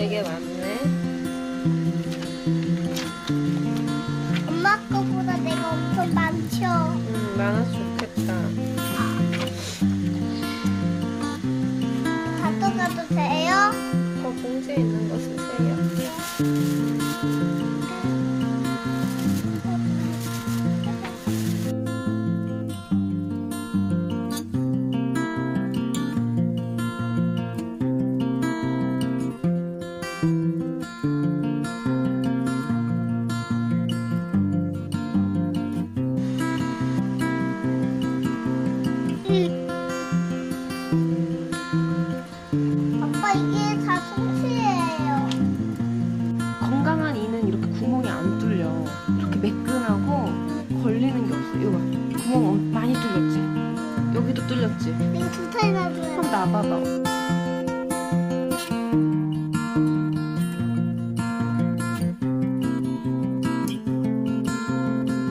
되게 많네. 엄마 거보다 내가 엄청 많죠. 음, 많아서 좋겠다. 가져가도 돼 이거 봐. 구멍 엄- 많이 뚫렸지? 여기도 뚫렸지? 이거 두 타이나 줘요. 한번 놔봐봐.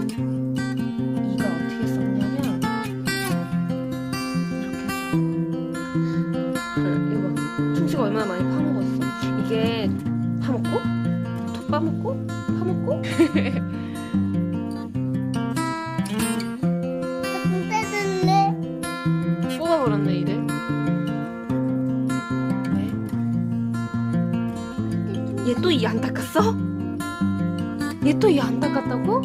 이가 어떻게 썼냐면 이렇게 이거 봐. 충치가 얼마나 많이 파먹었어. 이게 파먹고 톡 빠먹고 파먹고 얘 또 이 안 닦았어? 얘 또 이 안 닦았다고?